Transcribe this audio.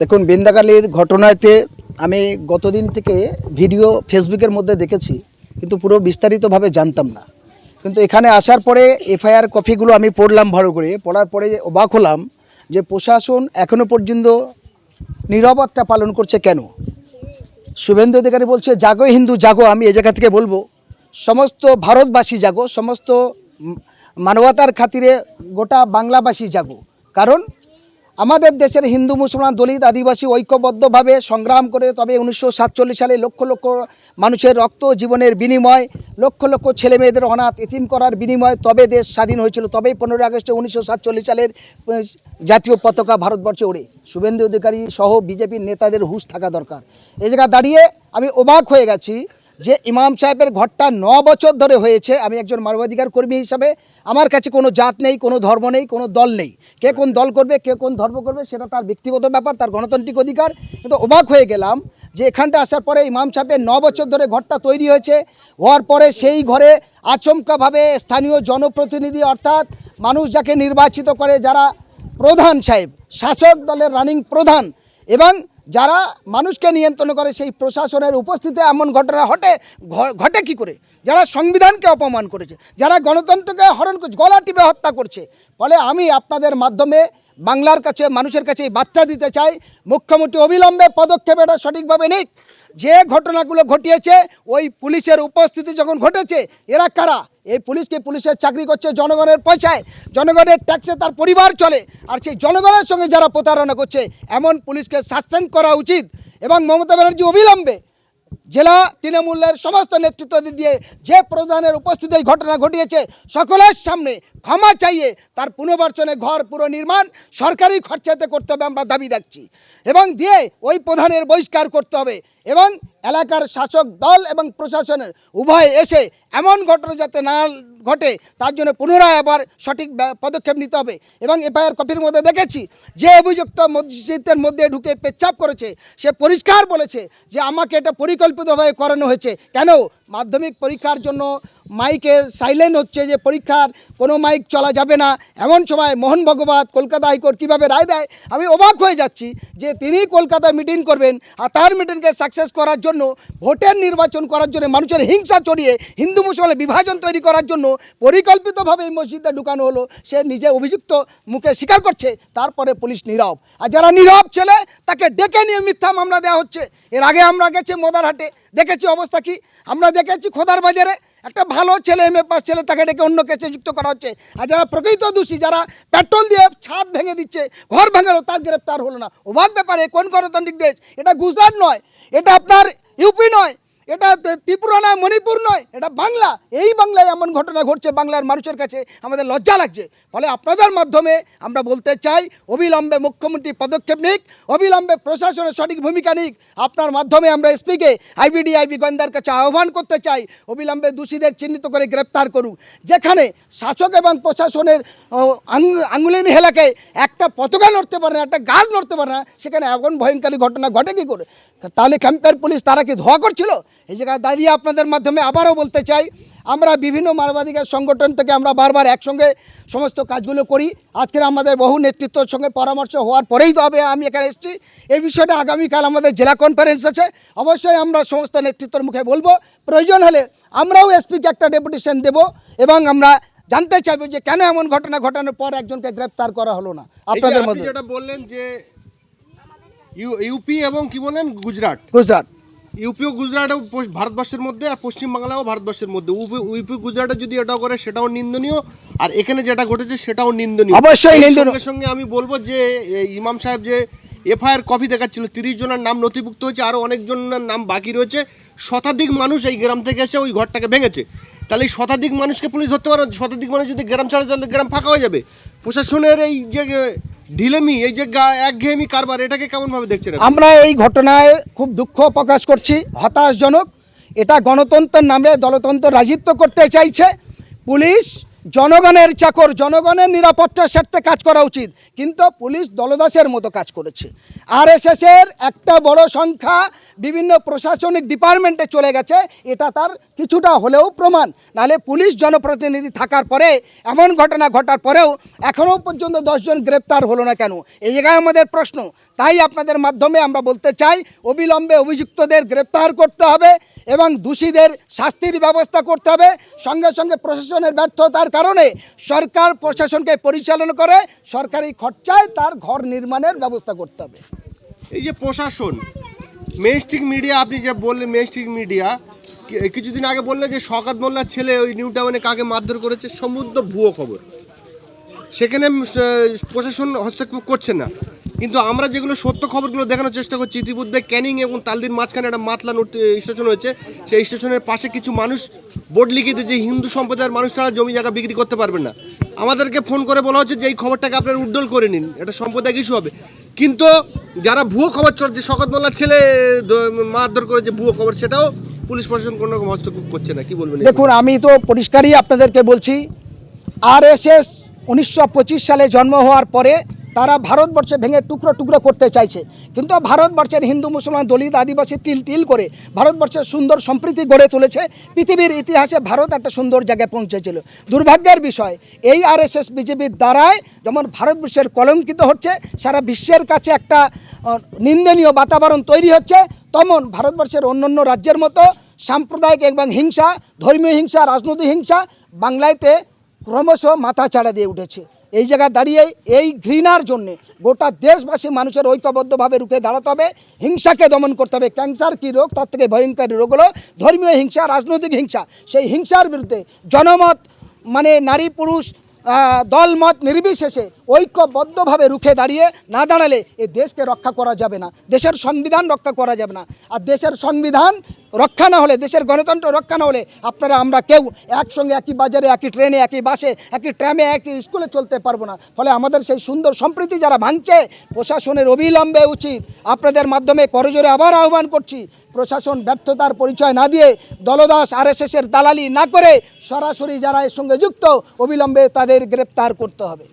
দেখুন, বিন্দাকালীর ঘটনাতে আমি গতদিন থেকে ভিডিও ফেসবুকের মধ্যে দেখেছি, কিন্তু পুরো বিস্তারিতভাবে জানতাম না। কিন্তু এখানে আসার পরে এফআইআর কপিগুলো আমি পড়লাম ভালো করে, পড়ার পরে অবাক হলাম যে প্রশাসন এখনও পর্যন্ত নিরবতা পালন করছে কেন? শুভেন্দু অধিকারী বলছে, জাগো হিন্দু, জাগো, আমি এ জায়গা থেকে বলব। সমস্ত ভারতবাসী জাগো, সমস্ত মানবতার খাতিরে গোটা বাংলাবাসী জাগো। কারণ আমাদের দেশের হিন্দু, মুসলমান, দলিত, আদিবাসী ঐক্যবদ্ধভাবে সংগ্রাম করে তবে উনিশশো সাতচল্লিশ সালে লক্ষ লক্ষ মানুষের রক্ত জীবনের বিনিময়, লক্ষ লক্ষ ছেলে মেয়েদের অনাথ এতিম করার বিনিময় তবে দেশ স্বাধীন হয়েছিল। তবেই পনেরোই আগস্টে উনিশশো সাতচল্লিশ সালের জাতীয় পতাকা ভারতবর্ষে ওড়ে শুভেন্দু অধিকারী সহ বিজেপির নেতাদের হুশ থাকা দরকার। এই জায়গায় দাঁড়িয়ে আমি অবাক হয়ে গেছি যে ইমাম সাহেবের ঘরটা ন বছর ধরে হয়েছে, আমি একজন মানবাধিকার কর্মী হিসাবে, আমার কাছে কোনো জাত নেই, কোনো ধর্ম নেই, কোনো দল নেই। কে কোন দল করবে, কে কোন ধর্ম করবে, সেটা তার ব্যক্তিগত ব্যাপার, তার গণতান্ত্রিক অধিকার। কিন্তু অবাক হয়ে গেলাম যে এখানটা আসার পরে ইমাম সাহেবের ন বছর ধরে ঘরটা তৈরি হয়েছে। হওয়ার পরে সেই ঘরে আচমকাভাবে স্থানীয় জনপ্রতিনিধি, অর্থাৎ মানুষ যাকে নির্বাচিত করে যারা প্রধান সাহেব, শাসক দলের রানিং প্রধান, এবং যারা মানুষকে নিয়ন্ত্রণ করে সেই প্রশাসনের উপস্থিতি এমন ঘটনা ঘটে ঘটে কি করে? যারা সংবিধানকে অপমান করেছে, যারা গণতন্ত্রকে হরণ করছে, গলা টিপে হত্যা করছে, ফলে আমি আপনাদের মাধ্যমে বাংলার কাছে, মানুষের কাছে এই বার্তা দিতে চাই, মুখ্যমন্ত্রী অবিলম্বে পদক্ষেপ এটা সঠিকভাবে নিক। যে ঘটনাগুলো ঘটিয়েছে, ওই পুলিশের উপস্থিতি যখন ঘটেছে, এরা কারা? এই পুলিশকে পুলিশের চাকরি করছে জনগণের পয়সায়। জনগণের ট্যাক্সে তার পরিবার চলে, আর সেই জনগণের সঙ্গে যারা প্রতারণা করছে, এমন পুলিশকে সাসপেন্ড করা উচিত। এবং মমতা ব্যানার্জি অবিলম্বে জেলা তৃণমূলের সমস্ত নেতৃত্ব দিয়ে যে প্রধানের উপস্থিতি এই ঘটনা ঘটিয়েছে, সকলের সামনে ক্ষমা চাইয়ে তার পুনর্বাসনে ঘর পুরো নির্মাণ সরকারি খরচাতে করতে হবে আমরা দাবি রাখছি। এবং দিয়ে ওই প্রধানের বহিষ্কার করতে হবে এবং এলাকার শাসক দল এবং প্রশাসনের উভয় এসে এমন ঘটনা যাতে না ঘটে, তার জন্য পুনরায় আবার সঠিক পদক্ষেপ নিতে হবে। এবং এফআইআর কপির মধ্যে দেখেছি যে অভিযুক্ত মসজিদের মধ্যে ঢুকে পেচ্ছাপ করেছে, সে পরিষ্কার বলেছে যে আমাকে এটা পরিকল্পিতভাবে করানো হয়েছে। কেন? মাধ্যমিক পরীক্ষার জন্য মাইকের সাইলেন্ট হচ্ছে যে পরীক্ষার কোনো মাইক চলা যাবে না। এমন সময় মোহন ভগবত কলকাতা হাইকোর্ট কীভাবে রায় দেয়? আমি অবাক হয়ে যাচ্ছি যে তিনি কলকাতায় মিটিং করবেন আর তার মিটিংকে সাকসেস করার জন্য, ভোটের নির্বাচন করার জন্য, মানুষের হিংসা চড়িয়ে হিন্দু মুসলমানের বিভাজন তৈরি করার জন্য পরিকল্পিতভাবে এই মসজিদে ঢুকানো হলো। সে নিজে অভিযুক্ত মুখে স্বীকার করছে, তারপরে পুলিশ নীরব। আর যারা নীরব ছেলে, তাকে ডেকে নিয়ে মিথ্যা মামলা দেওয়া হচ্ছে। এর আগে আমরা গেছি মোদারহাটে। দেখেছি অবস্থা কি? আমরা দেখেছি খোদার বাজারে একটা ভালো ছেলে এম এ পাস ছেলে, তাকে ডেকে অন্য কেসে যুক্ত করা হচ্ছে। আর যারা প্রকৃত দোষী, যারা পেট্রোল দিয়ে ছাদ ভেঙে দিচ্ছে, ঘর ভেঙেলো, তার গ্রেপ্তার হলো না। অবাক ব্যাপারে কোন গণতান্ত্রিক দেশ? এটা গুজরাট নয়। এটা আপনার ইউপি নয়। এটা ত্রি- ত্রিপুরা নয় মণিপুর নয় এটা বাংলা। এই বাংলায় এমন ঘটনা ঘটছে বাংলার মানুষের কাছে আমাদের লজ্জা লাগছে। ফলে আপনাদের মাধ্যমে আমরা বলতে চাই অবিলম্বে মুখ্যমন্ত্রী পদক্ষেপ নিক অবিলম্বে প্রশাসনের সঠিক ভূমিকা নিক। আপনার মাধ্যমে আমরা এসপিকে আইবিডি আইবি গোয়েন্দার কাছে আহ্বান করতে চাই অবিলম্বে দোষীদের চিহ্নিত করে গ্রেপ্তার করুক। যেখানে শাসক এবং প্রশাসনের ও, আঙ- আঙুলিন একটা পতাকা নড়তে পারে না একটা গাছ নড়তে পারে না সেখানে এমন ভয়ঙ্করী ঘটনা ঘটে কী করে? তাহলে ক্যাম্পের পুলিশ তারা কি ধোয়া করছিল? এই জায়গায় দাঁড়িয়ে আপনাদের মাধ্যমে আবারও বলতে চাই আমরা বিভিন্ন মানবাধিকার সংগঠন থেকে আমরা বারবার একসঙ্গে সমস্ত কাজগুলো করি। আজকের আমাদের বহু নেতৃত্বর সঙ্গে পরামর্শ হওয়ার পরেই তো হবে আমি এখানে এসেছি। এই বিষয়টা আগামীকাল আমাদের জেলা কনফারেন্স আছে। অবশ্যই আমরা সমস্ত নেতৃত্বর মুখে বলব। প্রয়োজন হলে আমরাও এসপিকে একটা ডেপুটেশন দেব এবং আমরা জানতে চাইব যে কেন এমন ঘটনা ঘটানোর পর একজনকে গ্রেপ্তার করা হলো না। আপনাদের মধ্যে? যেটা বললেন যে ইউ- ইউপি এবং কি বলেন? গুজরাট। গুজরাট। ইউপি গুজরাটও ভারতবর্ষের মধ্যে আর পশ্চিমবাংলাও ভারতবর্ষের মধ্যে। ইউপি- গুজরাটে যদি এটাও করে সেটাও নিন্দনীয়। আর এখানে যেটা ঘটেছে সেটাও নিন্দনীয়। অবশ্যই নিন্দনীয়। সঙ্গে আমি বলব যে ইমাম সাহেব যে এফআইআর কপি দেখাচ্ছিল তিরিশ জনের নাম নথিভুক্ত হয়েছে আরও অনেকজনের নাম বাকি রয়েছে। শতাধিক মানুষ এই গ্রাম থেকে এসে ওই ঘরটাকে ভেঙেছে। তাহলে এই শতাধিক মানুষকে পুলিশ ধরতে পারে। শতাধিক মানুষ যদি গ্রাম ছাড়ে তাহলে গ্রাম ফাঁকা হয়ে যাবে। প্রশাসনের এই যে ঢিলেমি এই যে একঘেয়েমি কারবার, এটাকে কেমনভাবে দেখছেন আমরা এই ঘটনায় খুব দুঃখ প্রকাশ করছি, হতাশজনক। এটা গণতন্ত্রের নামে দলতন্ত্র রাজিত্ব করতে চাইছে পুলিশ জনগণের চাকর, জনগণের নিরাপত্তার স্বার্থে কাজ করা উচিত। কিন্তু পুলিশ দলদাসের মতো কাজ করেছে। আর এর একটা বড় সংখ্যা বিভিন্ন প্রশাসনিক ডিপার্টমেন্টে চলে গেছে। এটা তার কিছুটা হলেও প্রমাণ। নালে পুলিশ জনপ্রতিনিধি থাকার পরে, এমন ঘটনা ঘটার পরেও এখনও পর্যন্ত দশজন গ্রেপ্তার হলো না কেন? এই জায়গায় আমাদের প্রশ্ন। তাই আপনাদের মাধ্যমে আমরা বলতে চাই, অবিলম্বে অভিযুক্তদের গ্রেপ্তার করতে হবে। এবং দোষীদের শাস্তির ব্যবস্থা করতে হবে। সঙ্গে সঙ্গে প্রশাসনের ব্যর্থতার কারণে সরকার প্রশাসনকে পরিচালনা করে সরকারি খরচায় তার ঘর নির্মাণের ব্যবস্থা করতে হবে। এই যে প্রশাসন মেনস্ট্রিক মিডিয়া আপনি যে বললেন মেনস্ট্রিক মিডিয়া কিছুদিন আগে বললেন যে শকাত মোল্লার ছেলে ওই নিউ টাউনে কাকে মারধর করেছে, সমুদ্র ভুয়ো খবর। সেখানে প্রশাসন হস্তক্ষেপ করছে না। কিন্তু আমরা যেগুলো সত্য খবরগুলো দেখানোর চেষ্টা করছি, ইতিমধ্যে ক্যানিং এবং তালদির মাঝখানে একটা মাতলা স্টেশন হয়েছে সেই স্টেশনের পাশে কিছু মানুষ বোর্ড লিখিত যে হিন্দু সম্প্রদায়ের মানুষ তারা জমি জায়গা বিক্রি করতে পারবে না। আমাদেরকে ফোন করে বলা হচ্ছে যে এই খবরটাকে আপনারা উড্ডল করে নিন, এটা সম্প্রদায় ইস্যু হবে। কিন্তু যারা ভুয়ো খবর চলছে শকত মোল্লার ছেলে মারধর করেছে ভুয়ো খবর, সেটাও পুলিশ প্রশাসন কোনো রকম হস্তক্ষেপ করছে না, কি বলবেন দেখুন, আমি তো পরিষ্কারই আপনাদেরকে বলছি আর এস এস উনিশশো পঁচিশ সালে জন্ম হওয়ার পরে তারা ভারতবর্ষে ভেঙে টুকরো টুকরো করতে চাইছে। কিন্তু ভারতবর্ষের হিন্দু, মুসলমান, দলিত, আদিবাসী তিল তিল করে ভারতবর্ষের সুন্দর সম্প্রীতি গড়ে তুলেছে। পৃথিবীর ইতিহাসে ভারত একটা সুন্দর জায়গায় পৌঁছেছিল। দুর্ভাগ্যের বিষয়, এই আর এস এস বিজেপির দ্বারায় যেমন ভারতবর্ষের কলঙ্কিত হচ্ছে, সারা বিশ্বের কাছে একটা নিন্দনীয় বাতাবরণ তৈরি হচ্ছে, তেমন ভারতবর্ষের অন্যান্য রাজ্যের মতো সাম্প্রদায়িক এবং হিংসা, ধর্মীয় হিংসা, রাজনৈতিক হিংসা বাংলাতে ক্রমশ মাথা চাড়া দিয়ে উঠেছে। এই জায়গায় দাঁড়িয়ে এই ঘৃণার জন্যে গোটা দেশবাসী মানুষের ঐক্যবদ্ধভাবে রুখে দাঁড়াতে হবে, হিংসাকে দমন করতে হবে। ক্যান্সার কী রোগ? তার থেকে ভয়ঙ্কর রোগ হলো ধর্মীয় হিংসা, রাজনৈতিক হিংসা। সেই হিংসার বিরুদ্ধে জনমত মানে নারী, পুরুষ দলমত নির্বিশেষে ঐক্যবদ্ধভাবে রুখে দাঁড়িয়ে না দাঁড়ালে এই দেশকে রক্ষা করা যাবে না। দেশের সংবিধান রক্ষা করা যাবে না। আর দেশের সংবিধান রক্ষা না হলে, দেশের গণতন্ত্র রক্ষা না হলে আপনারা, আমরা কেউ একসঙ্গে, একই বাজারে, একই ট্রেনে, একই বাসে, একই ট্রামে, একই স্কুলে চলতে পারব না। ফলে আমাদের সেই সুন্দর সম্প্রীতি যারা ভাঙছে, প্রশাসনের অবিলম্বে উচিত আপনাদের মাধ্যমে করজোরে আবার আহ্বান করছি, প্রশাসন ব্যর্থতার পরিচয় না দিয়ে দলদাস আরএসএসের দালালি না করে সরাসরি যারা এর সঙ্গে যুক্ত, অবিলম্বে তাদের গ্রেপ্তার করতে হবে।